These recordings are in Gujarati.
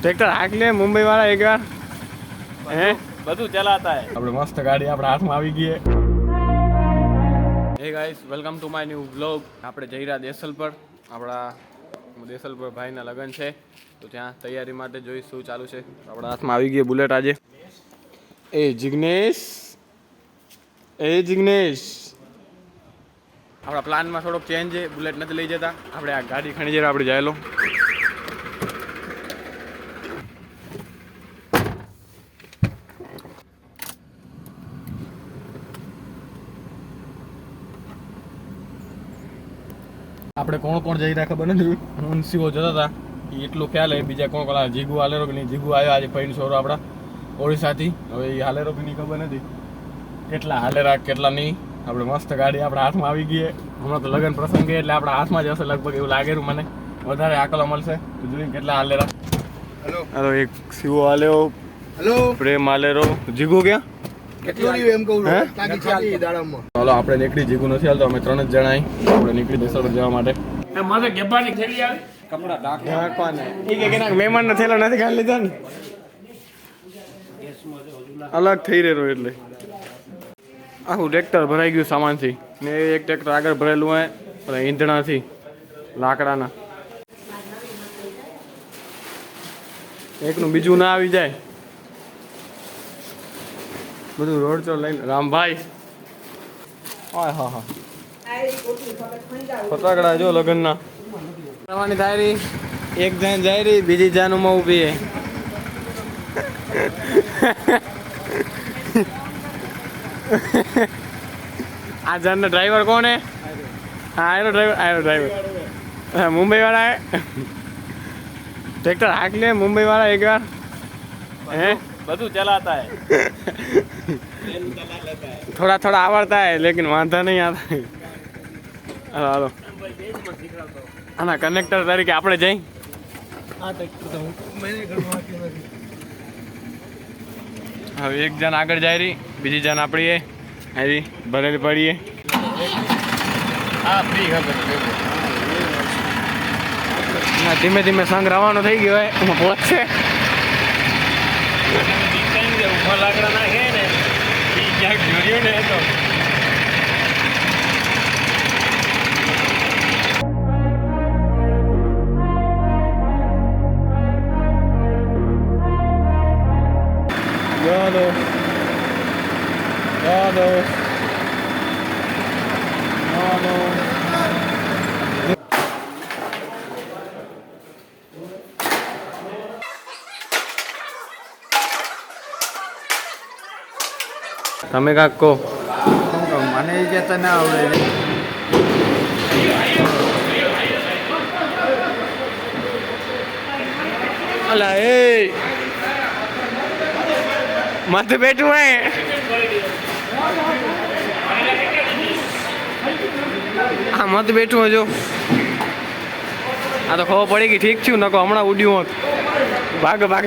ટ્રેક્ટર હાક લે મુંબઈ વાળા એક વાર હે? બધું ચલાતા હે. આપણે મસ્ત ગાડી આપણા હાથમાં આવી ગઈ હે. Guys welcome to my new vlog આપણે જઈ રહ્યા દેસલ પર આપણા દેસલ પર ભાઈના લગ્ન છે. તો ત્યાં તૈયારી માટે જોઈ શું ચાલુ છે. આપણા હાથમાં આવી ગઈ બુલેટ આજે. એ જિગ્નેશ. એ જિગ્નેશ. આપણા પ્લાનમાં થોડોક ચેન્જ છે બુલેટ નથી લઈ જતા. આપણે આ ગાડી ખણી જઈએ આપણે જાયેલો આપણે કોણ કોણ જઈ રહ્યા ખબર નથી. મુનસીઓ જતા હતા. એ એટલું ખ્યાલ હોય બીજા કોણ કોણ? જીગુ હાલેરો કે નહીં જીગુ આવ્યો આજે પૈન છોરો આપણા ઓડિશાથી. હવે એ હાલેરો કે નહીં ખબર નથી. કેટલા હાલેરા કેટલા નહીં. આપણે મસ્ત ગાડી આપણા હાથમાં આવી ગઈ હમણાં તો લગ્ન પ્રસંગ એટલે આપણા હાથમાં જ હશે લગભગ એવું લાગેલું મને. વધારે આકલો મળશે. તો જોઈએ કેટલા હાલેરા. હેલો હાલો એક શિવો હાલ્યો. હેલો પ્રેમ હાલેરો. જીગુ ક્યાં? ચાલો આપણે નીકળી જીગુ નથી હાલતો અમે ત્રણ જ જણા આપણે નીકળી દેસલ પર જવા માટે. મારે ગેબાની થેલી આવી. કપડા ઢાંક નાખવાને ઈ કે કેનાક મહેમાનનો થેલો નથી ખાલી લીધો ને? અલગ થઈ રહ્યો એટલે. આખું ટ્રેક્ટર ભરાઈ ગયું સામાનથી. ને એક ટ્રેક્ટર આગળ ભરેલું હોય અને ઈંધણાથી લાકડાના. એકનું બીજું ના આવી જાય. બધું રોડ ચોર લઈને રામભાઈ. હા હા. હા ફટાકડા જો લગ્નના. કરવાની થાય એક જાન જાય રહી બીજી જાનમાં ઊભી આ જાનનો ડ્રાઈવર કોણ હે હા આયો ડ્રાઈવર આયો ડ્રાઈવર. હા મુંબઈ વાળા ટ્રેક્ટર હાક લે મુંબઈ વાળા એક વાર. હે? બધું ચલાતા હે થોડા થોડા આવડતા હે લેકિન વાંધા નહીં આતા હાલો આના કનેક્ટર તરીકે આપણે જઈ. હવે એક જણ આગળ જાય રહી બીજી જણ આપણી હારી ભરેલી પડીએ. ધીમે ધીમે સંગ રવાનો થઈ ગયો હોય એમાં પહોંચશે ઊભા લાકડા નાખે ને ઈ ક્યાંક જોડ્યું ને તો તમે કાંક કહો. મને એ જતા ના આવડે અલા એ. માથે બેઠું હે. હા મત બેઠું હજો આ તો ખબર પડી ગઈ ઠીક થયું નકો હમણાં ઉડ્યું હોત. ભાગ ભાગ.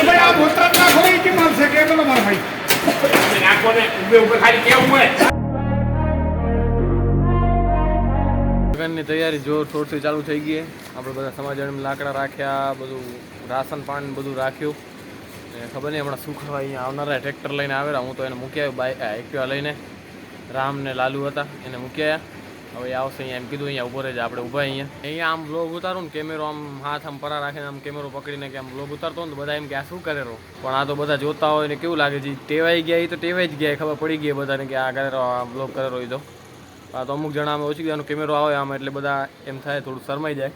લગ્નની તૈયારી જોર શોરથી ચાલુ થઈ ગઈ આપણે બધા સમાજમાં લાકડા રાખ્યા, બધું રાશન પાણી બધું રાખ્યું. ને ખબર નહીં, હમણાં સુખવા અહીંયા આવનારા ટ્રેક્ટર લઈને આવેલા. હું તો એને મૂકી આવ્યો બાઇક એક્ટિવા લઈને. રામ ને લાલુ હતા, એને મૂકી આવ્યા. હવે આવશે અહીંયા એમ કીધું, અહીંયા ઊભો રહેજે, આપણે ઊભા અહીંયા. અહીંયા આમ બ્લોગ ઉતારું ને કેમેરો આમ હાથ આમ પરા રાખીને આમ કેમેરો પકડીને કે આમ બ્લોગ ઉતારતો ને બધા એમ કે આ શું કરેલો પણ આ તો બધા જોતા હોય ને કેવું લાગે છે? ટેવાઈ ગયા, એ તો ટેવાઈ જ ગયા ખબર પડી ગઈ બધાને કે આ કરેલો આ બ્લોગ કરેલો એ તો. આ તો અમુક જણા અમે ઓછી ગયાનો કેમેરો આવે આમ એટલે બધા એમ થાય થોડું શરમાઈ જાય.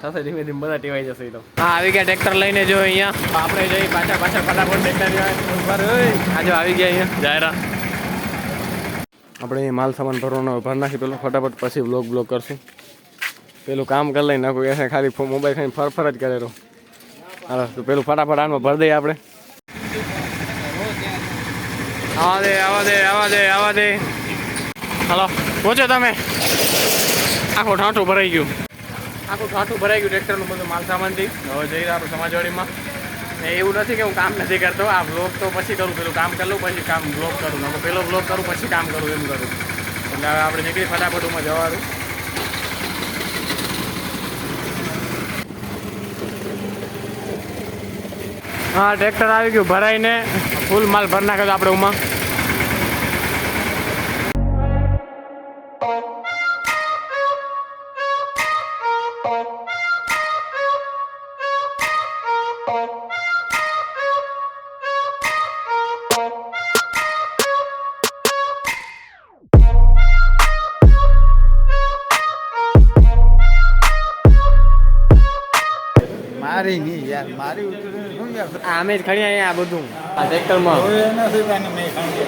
થશે ધીમે ધીમે, બધા ટેવાઈ જશે એ તો. હા, આવી ગયા ટ્રેક્ટર લઈને જો અહીંયા. આપણે જઈ પાછા પાછા, ફટાફટ ટ્રેક્ટર ઊભા રહ્યો આજે આવી ગયા અહીંયા. જાયરા આપણે માલ સામાન ભરવાનો ભર નાખી, પેલો ફટાફટ પછી બ્લોગ બ્લોગ કરશું. પેલું કામ કરી લઈ નાખું એને ખાલી મોબાઈલ ખાઈને ફર ફર જ કરે હાલો, તો પેલું ફટાફટ આનમાં ભરી દઈએ આપણે. આવા દે આવા દે આવા દે આવા દે હાલો, પહોંચો તમે. આખું ઠાઠું ભરાઈ ગયું. આખું ઠાઠું ભરાઈ ગયું ટ્રેક્ટરનું બધું માલ સામાનથી. હવે જઈ રહ્યા આપણે સમાજવાડીમાં. એવું નથી કે હું કામ નથી કરતો. આ બ્લોગ તો પછી કરું, પેલું કામ કરું પછી કામ બ્લોગ કરું. ને પેલો બ્લોગ કરું, પછી કામ કરું, એમ કરું. એટલે હવે આપણે નીકળી ફટાફટમાં જવાનું. હા, ટ્રેક્ટર આવી ગયું ભરાઈને. ફૂલ માલ ભરી નાખ્યો આપણે ઉમાં મારી નહીં યાર મારી ઉતરે શું યાર? આ અમે જ ખણી અહીંયા આ બધું. આ ટ્રેક્ટરમાં હવે એના સિવાયને મેં ખાણી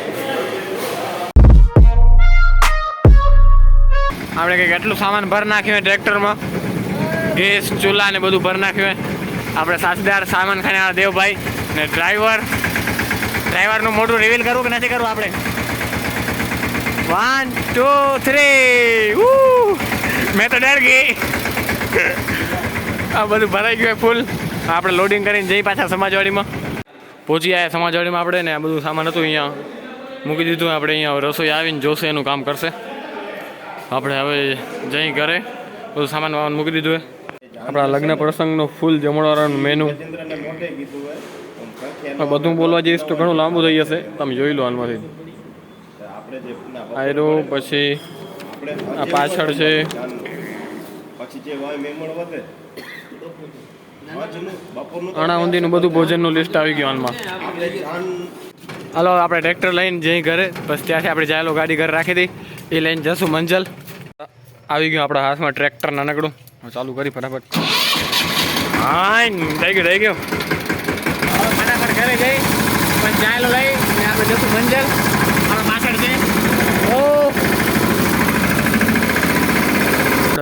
આપણે કંઈક એટલું સામાન ભર નાખ્યું ટ્રેક્ટરમાં ગેસ ચૂલા ને બધું ભરી નાખ્યું આપણે સાસદાર સામાન ખાને દેવભાઈ ને ડ્રાઈવર ડ્રાઈવરનું મોટું રિવીલ કરવું કે નથી કરવું આપણે? વન ટુ થ્રી મેં તો ડર ગઈ. આ બધું ભરાઈ ગયું ફૂલ આપણે લોડિંગ કરીને જઈ પાછા સમાજવાડીમાં. પહોંચી આવ્યા સમાજવાડીમાં આપણે ને આ બધું સામાન હતું અહીંયા. મૂકી દીધું આપણે અહીંયા. રસોઈ આવીને જોશે એનું કામ કરશે. આપણે હવે જઈ ઘરે. બધું સામાન વામાન મૂકી દીધું આપણા લગ્ન પ્રસંગનો ફૂલ જમણવાળાનું મેનુ બધું બોલવા જઈશ તો ઘણું લાંબુ થઈ જશે તમે જોઈ લો હાલમાંથી. આયરો, પછી આ પાછળ છે. પછી જે હોય મેમણ વધે. ઊંધીનું બધું ભોજનનું લિસ્ટ આવી ગયું હાલમાં હાલો, આપણે ટ્રેક્ટર લઈને જઈ ઘરે. બસ ત્યાંથી આપણે જાયેલો ગાડી ઘરે રાખી દઈ. એ લઈને જશું મંજલ. આવી ગયું આપણા હાથમાં ટ્રેક્ટર નાનકડું હું ચાલુ કરી ફટાફટ. હા થઈ ગયું થઈ ગયું. ફટાફટ ઘરે જઈ. પછી જાયેલો લઈ આપણે જશું મંજલ. આપણે પાછળ છે ઓ.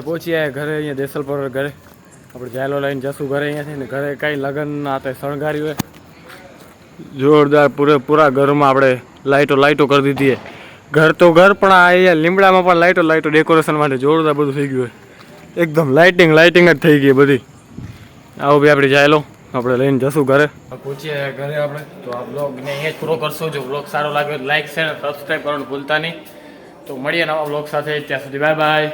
પહોંચી આવ્યા ઘરે, અહીંયા દેસલપર ઘરે. આપણે જાયલો લઈને જશું ઘરે અહીંયાથી ને ઘરે કઈ લગ્ન ના તે શણગાર્યું હોય. જોરદાર પૂરેપૂરા ઘરમાં આપણે લાઇટો લાઇટો કરી દીધી છે. ઘર તો ઘર પણ આ અહીંયા લીમડામાં પણ લાઇટો લાઇટો ડેકોરેશન માટે જોરદાર બધું થઈ ગયું હોય એકદમ લાઇટિંગ લાઇટિંગ જ થઈ ગઈ બધી. આવો બી આપણે જાય લો આપણે લઈને જશું ઘરે. પહોંચીએ ઘરે આપણે. તો આ બ્લોગને અહીંયા જ પૂરો કરશું. જો બ્લોગ સારો લાગ્યો લાઇક શેર સબસ્ક્રાઈબ કરવાનું ભૂલતા નહીં. તો મળીએ નવા બ્લોગ સાથે. ત્યાં સુધી બાય બાય